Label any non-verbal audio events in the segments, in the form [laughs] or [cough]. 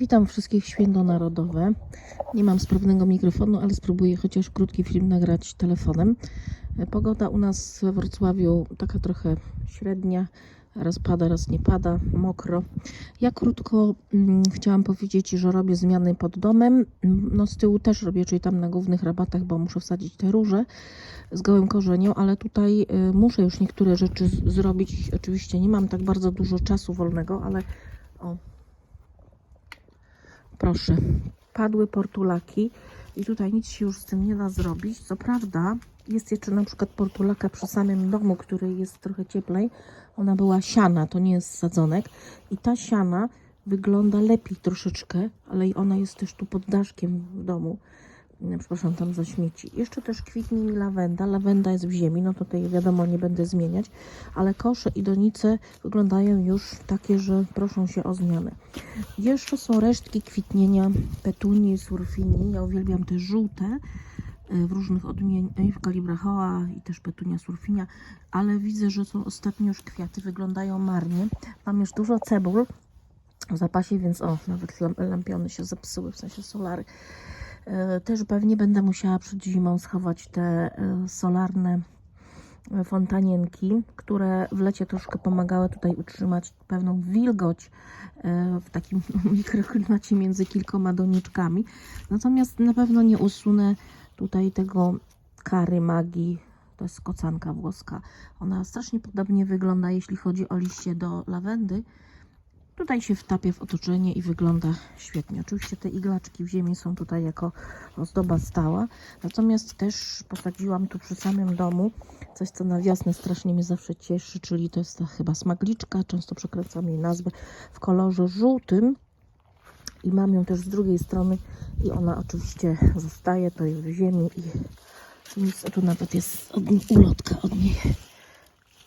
Witam wszystkich święto narodowe. Nie mam sprawnego mikrofonu, ale spróbuję chociaż krótki film nagrać telefonem. E, Pogoda u nas we Wrocławiu taka trochę średnia. Raz pada, raz nie pada, mokro. Ja krótko mm, chciałam powiedzieć, że robię zmiany pod domem. No z tyłu też robię, czyli tam na głównych rabatach, bo muszę wsadzić te róże z gołym korzeniem, ale tutaj y, muszę już niektóre rzeczy zrobić. Oczywiście nie mam tak bardzo dużo czasu wolnego, ale o, proszę, padły portulaki i tutaj nic się już z tym nie da zrobić. Co prawda, jest jeszcze na przykład portulaka przy samym domu, który jest trochę cieplej. Ona była siana, to nie jest sadzonek. I ta siana wygląda lepiej troszeczkę, ale ona jest też tu pod daszkiem w domu. No, Przepraszam, tam za śmieci. Jeszcze też kwitnie mi lawenda. Lawenda jest w ziemi, no tutaj wiadomo, nie będę zmieniać, ale kosze i donice wyglądają już takie, że proszą się o zmianę. Jeszcze są resztki kwitnienia petunii, surfini. Ja uwielbiam te żółte y, w różnych odmieniach, w kalibrachoa i też petunia surfinia, ale widzę, że są ostatnio już kwiaty, wyglądają marnie. Mam już dużo cebul w zapasie, więc o, nawet lam- lampiony się zepsuły, w sensie solary. E, Też pewnie będę musiała przed zimą schować te e, solarne e, fontanienki, które w lecie troszkę pomagały tutaj utrzymać pewną wilgoć w takim [laughs] mikroklimacie między kilkoma doniczkami. Natomiast na pewno nie usunę tutaj tego kary magii. To jest kocanka włoska. Ona strasznie podobnie wygląda, jeśli chodzi o liście do lawendy. Tutaj się wtapia w otoczenie i wygląda świetnie. Oczywiście te iglaczki w ziemi są tutaj jako ozdoba stała. Natomiast też posadziłam tu przy samym domu coś, co na wiosnę strasznie mnie zawsze cieszy, czyli to jest ta chyba smagliczka. Często przekręcam jej nazwę w kolorze żółtym. I mam ją też z drugiej strony i ona oczywiście zostaje, to jest w ziemi i jest, tu nawet jest od ulotka od niej.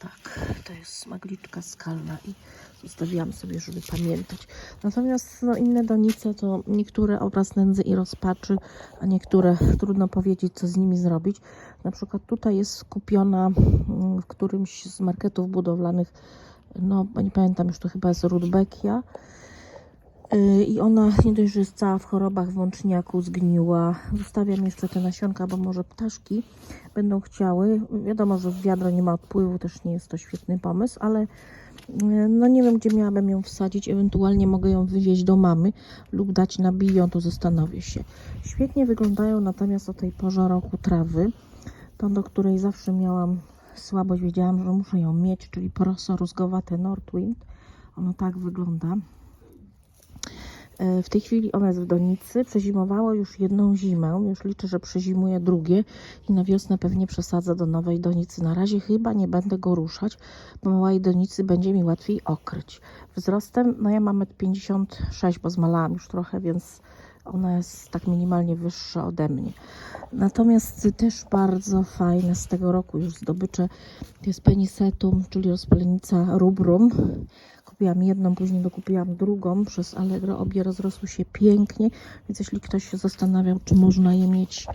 Tak, to jest smagliczka skalna i zostawiłam sobie, żeby pamiętać. Natomiast no, inne donice to niektóre obraz nędzy i rozpaczy, a niektóre trudno powiedzieć, co z nimi zrobić. Na przykład tutaj jest skupiona mm, w którymś z marketów budowlanych, no nie pamiętam już, to chyba jest Rudbeckia. Yy, I ona nie dość, że jest cała w chorobach w łączniaku, zgniła. Zostawiam jeszcze te nasionka, bo może ptaszki będą chciały. Wiadomo, że w wiadro nie ma odpływu, też nie jest to świetny pomysł, ale yy, no nie wiem, gdzie miałabym ją wsadzić. Ewentualnie mogę ją wywieźć do mamy lub dać na biją, to zastanowię się. Świetnie wyglądają natomiast o tej porze roku trawy. Tą, do której zawsze miałam słabość, wiedziałam, że muszę ją mieć, czyli proso rózgowate Northwind. Ono tak wygląda. E, W tej chwili ona jest w donicy. Przezimowało już jedną zimę. Już liczę, że przezimuje drugie i na wiosnę pewnie przesadzę do nowej donicy. Na razie chyba nie będę go ruszać, bo małej donicy będzie mi łatwiej okryć. Wzrostem, no ja mam 1,56 m, bo zmalałam już trochę, więc ona jest tak minimalnie wyższa ode mnie. Natomiast też bardzo fajne z tego roku już zdobycze to jest penisetum, czyli rozpalenica rubrum. Kupiłam jedną, później dokupiłam drugą przez Allegro. Obie rozrosły się pięknie, więc jeśli ktoś się zastanawiał, czy można je mieć,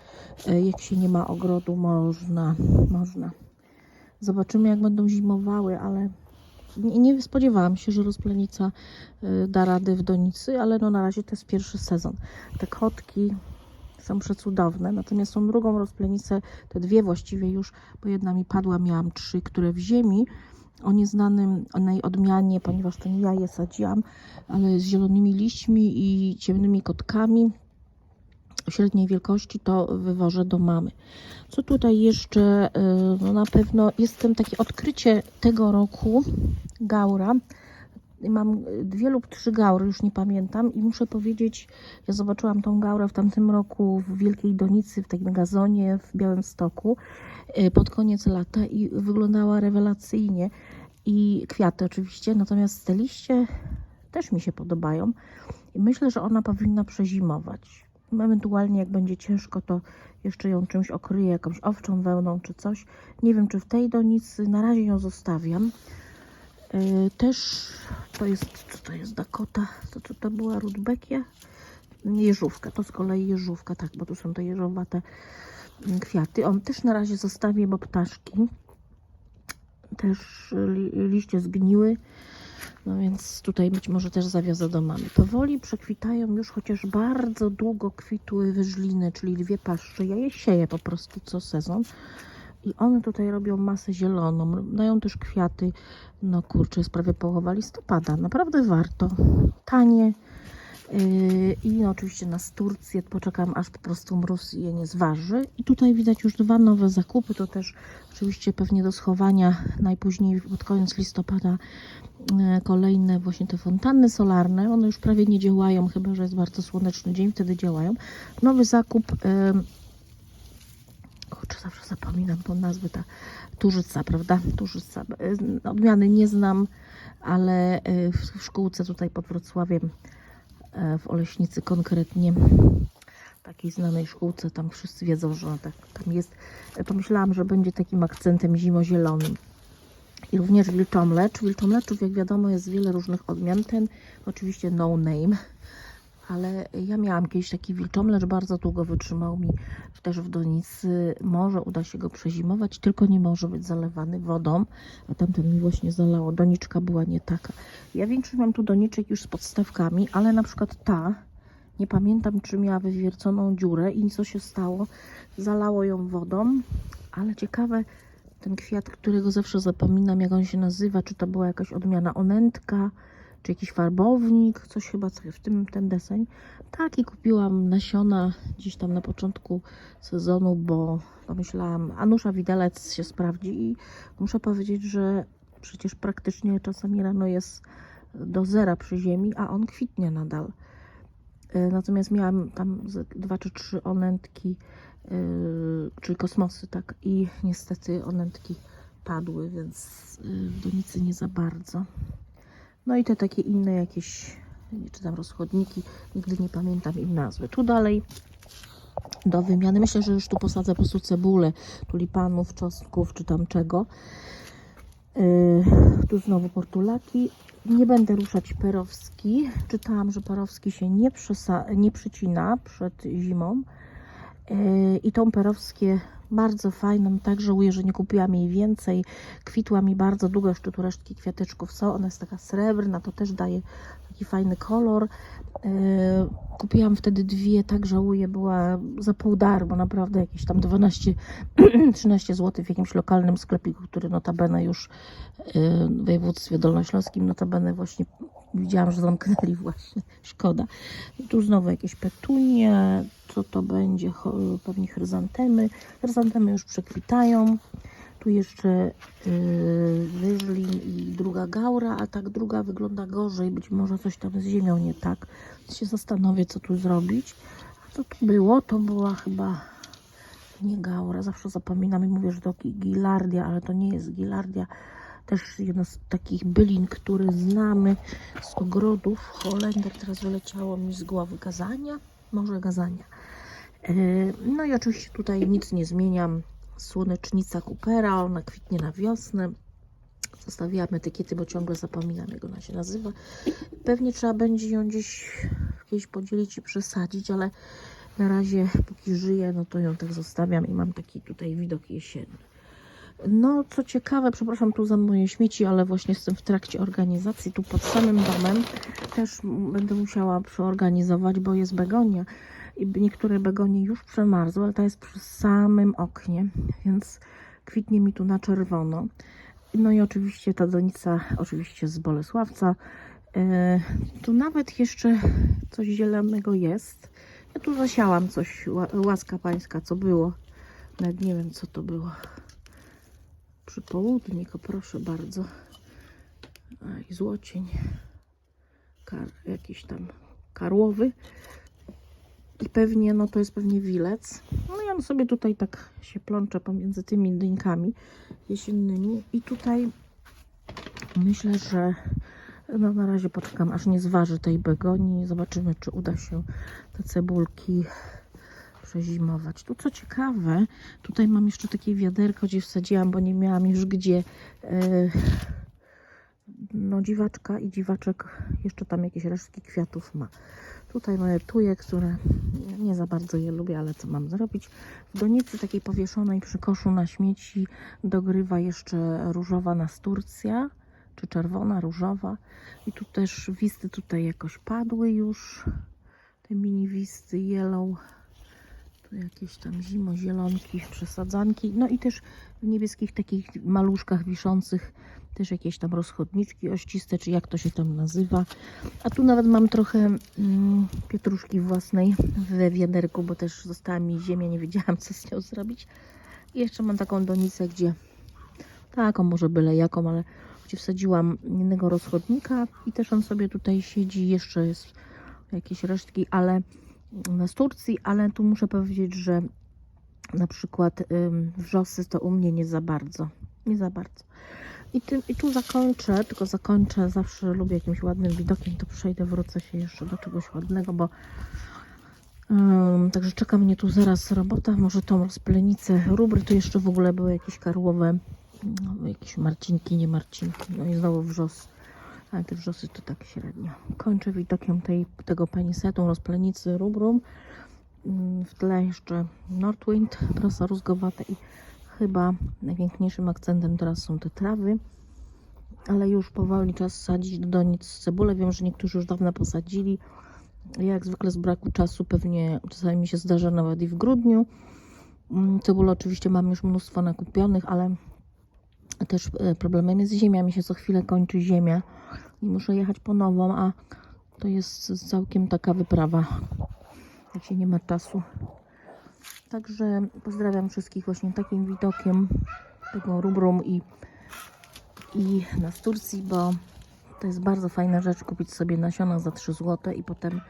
e, jak się nie ma ogrodu, można, można. Zobaczymy, jak będą zimowały, ale nie, nie spodziewałam się, że rozplenica e, da rady w donicy, ale no na razie to jest pierwszy sezon. Te kotki są przecudowne, natomiast są drugą rozplenicę, te dwie właściwie już, bo jedna mi padła, miałam trzy, które w ziemi, o nieznanym onej odmianie, ponieważ to nie ja je sadziłam, ale z zielonymi liśćmi i ciemnymi kotkami średniej wielkości to wywożę do mamy. Co tutaj jeszcze? Yy, No na pewno jestem takie odkrycie tego roku gaura. Mam dwie lub trzy gaury, już nie pamiętam i muszę powiedzieć, ja zobaczyłam tą gaurę w tamtym roku w Wielkiej Donicy, w takim gazonie w Białymstoku yy, pod koniec lata i wyglądała rewelacyjnie i kwiaty oczywiście, natomiast te liście też mi się podobają i myślę, że ona powinna przezimować. Ewentualnie jak będzie ciężko, to jeszcze ją czymś okryję, jakąś owczą wełną czy coś. Nie wiem, czy w tej donicy, na razie ją zostawiam. Yy, też to jest, co to jest Dakota? To, to, to była Rudbeckia? Jeżówka, to z kolei jeżówka, tak, bo tu są te jeżowate mm, kwiaty. On też na razie zostawię, bo ptaszki też li, liście zgniły. No więc tutaj być może też zawiozę do mamy. Powoli przekwitają już, chociaż bardzo długo kwitły wyżliny, czyli dwie paszcze. Ja je sieję po prostu co sezon. I one tutaj robią masę zieloną. Dają też kwiaty. No kurczę, jest prawie połowa listopada. Naprawdę warto. Tanie. Yy, I no, oczywiście na Turcję poczekam, aż po prostu mróz je nie zważy. I tutaj widać już dwa nowe zakupy. To też oczywiście pewnie do schowania najpóźniej pod koniec listopada e, kolejne właśnie te fontanny solarne. One już prawie nie działają, chyba że jest bardzo słoneczny dzień, wtedy działają. Nowy zakup. e, Kurczę, zawsze zapominam tą nazwę, ta Turzyca, prawda? Turzyca. E, Odmiany nie znam, ale e, w szkółce tutaj pod Wrocławiem, e, w Oleśnicy konkretnie, takiej znanej szkółce, tam wszyscy wiedzą, że ona tak, tam jest. Pomyślałam, że będzie takim akcentem zimozielonym. I również wilczomlecz. Wilczomleczów, jak wiadomo, jest wiele różnych odmian. Ten oczywiście no name, ale ja miałam kiedyś taki wilczomlecz, bardzo długo wytrzymał mi też w donicy. Może uda się go przezimować, tylko nie może być zalewany wodą, a tamten mi właśnie zalało. Doniczka była nie taka. Ja większość mam tu doniczek już z podstawkami, ale na przykład ta, nie pamiętam czy miała wywierconą dziurę i co się stało, zalało ją wodą, ale ciekawe, ten kwiat, którego zawsze zapominam, jak on się nazywa, czy to była jakaś odmiana onętka, czy jakiś farbownik, coś chyba w tym ten deseń. Tak i kupiłam nasiona gdzieś tam na początku sezonu, bo pomyślałam, Anusza Widelec się sprawdzi i muszę powiedzieć, że przecież praktycznie czasami rano jest do zera przy ziemi, a on kwitnie nadal. E, Natomiast miałam tam dwa czy trzy onętki, yy, czyli kosmosy, tak, i niestety onętki padły, więc w donicy nie za bardzo. No i te takie inne jakieś, czy rozchodniki, nigdy nie pamiętam im nazwy. Tu dalej do wymiany. Myślę, że już tu posadzę po prostu cebulę, tulipanów, czosnków, czy tam czego. Yy, tu znowu portulaki. Nie będę ruszać perowski. Czytałam, że perowski się nie, nie przycina przed zimą. Yy, I tą perowskie bardzo fajną, tak żałuję, że nie kupiłam jej więcej. Kwitła mi bardzo długo, jeszcze tu resztki kwiateczków są. Ona jest taka srebrna, to też daje taki fajny kolor. Yy, kupiłam wtedy dwie, tak żałuję, była za pół darmo, naprawdę jakieś tam 12-13 [clears throat] zł w jakimś lokalnym sklepiku, który notabene już yy, w województwie dolnośląskim, notabene właśnie widziałam, że zamknęli właśnie, szkoda. Tu znowu jakieś petunie, co to będzie, pewnie chryzantemy. Chryzantemy już przekwitają. Tu jeszcze yy, wyżlin i druga gaura, a tak druga wygląda gorzej. Być może coś tam z ziemią nie tak. Się zastanowię, co tu zrobić. A co tu było? To była chyba nie gaura. Zawsze zapominam i mówię, że to gi- gilardia, ale to nie jest gilardia. Też jedna z takich bylin, które znamy z ogrodów. Holender teraz wyleciało mi z głowy gazania. Może gazania. Yy, No i oczywiście tutaj nic nie zmieniam. Słonecznica Coopera, ona kwitnie na wiosnę. Zostawiłam etykiety, bo ciągle zapominam, jak ona się nazywa. Pewnie trzeba będzie ją gdzieś kiedyś podzielić i przesadzić, ale na razie, póki żyję, no to ją tak zostawiam i mam taki tutaj widok jesienny. No, co ciekawe, przepraszam tu za moje śmieci, ale właśnie jestem w trakcie organizacji tu pod samym domem. Też będę musiała przeorganizować, bo jest begonia i niektóre begonie już przemarzły, ale ta jest przy samym oknie, więc kwitnie mi tu na czerwono. No i oczywiście ta donica, oczywiście z Bolesławca. E, tu nawet jeszcze coś zielonego jest. Ja tu zasiałam coś, ła- łaska pańska, co było. Nawet nie wiem, co to było. Przypołudnik, proszę bardzo. Aj, złocień. Kar, jakiś tam karłowy. I pewnie, no to jest pewnie wilec. No i on sobie tutaj tak się plącze pomiędzy tymi dyńkami jesiennymi. I tutaj myślę, że no na razie poczekam, aż nie zważy tej begonii. Zobaczymy, czy uda się te cebulki przezimować. Tu co ciekawe, tutaj mam jeszcze takie wiaderko, gdzie wsadziłam, bo nie miałam już gdzie. e, No dziwaczka i dziwaczek jeszcze tam jakieś resztki kwiatów ma. Tutaj moje tuje, które nie za bardzo je lubię, ale co mam zrobić? W donicy takiej powieszonej przy koszu na śmieci dogrywa jeszcze różowa nasturcja, czy czerwona, różowa. I tu też wisty tutaj jakoś padły już. Te mini wisty yellow. Tu jakieś tam zimozielonki, przesadzanki. No i też w niebieskich takich maluszkach wiszących też jakieś tam rozchodniczki ościste, czy jak to się tam nazywa. A tu nawet mam trochę mm, pietruszki własnej we wiaderku, bo też została mi ziemia, nie wiedziałam co z nią zrobić. I jeszcze mam taką donicę, gdzie taką może byle jaką, ale gdzie wsadziłam jednego rozchodnika i też on sobie tutaj siedzi. Jeszcze jest jakieś resztki, ale z Turcji, ale tu muszę powiedzieć, że na przykład wrzosy to u mnie nie za bardzo. Nie za bardzo. I, tym, I tu zakończę, tylko zakończę, zawsze lubię jakimś ładnym widokiem, to przejdę, wrócę się jeszcze do czegoś ładnego, bo ym, także czeka mnie tu zaraz robota, może tą rozplenicę rubry, tu jeszcze w ogóle były jakieś karłowe, no, jakieś marcinki, nie marcinki, no i znowu wrzos, ale te wrzosy to tak średnio. Kończę widokiem tej, tego penisetu, rozplenicy rubrum, Ym, w tle jeszcze Northwind, prosa rózgowata i chyba najpiękniejszym akcentem teraz są te trawy, ale już powoli czas sadzić do donic cebulę. Wiem, że niektórzy już dawno posadzili. Ja jak zwykle z braku czasu pewnie czasami mi się zdarza nawet i w grudniu. Mm, Cebulę oczywiście mam już mnóstwo nakupionych, ale też e, problemem jest ziemia. Mi się co chwilę kończy ziemia i muszę jechać po nową, a to jest całkiem taka wyprawa, jak się nie ma czasu. Także pozdrawiam wszystkich właśnie takim widokiem tego rubrum i, i na Turcji, bo to jest bardzo fajna rzecz kupić sobie nasiona za 3 zł i potem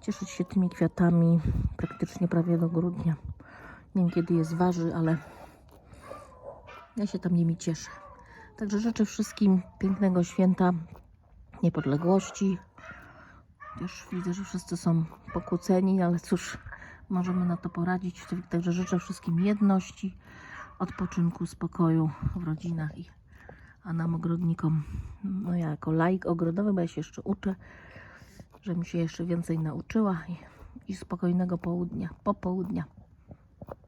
cieszyć się tymi kwiatami praktycznie prawie do grudnia. Nie wiem kiedy je zważy, ale ja się tam nimi cieszę. Także życzę wszystkim pięknego święta niepodległości. Już widzę, że wszyscy są pokłóceni, ale cóż, możemy na to poradzić. Także życzę wszystkim jedności, odpoczynku, spokoju w rodzinach a nam ogrodnikom, no ja jako laik ogrodowy, bo ja się jeszcze uczę, żebym się jeszcze więcej nauczyła i, i spokojnego południa, popołudnia.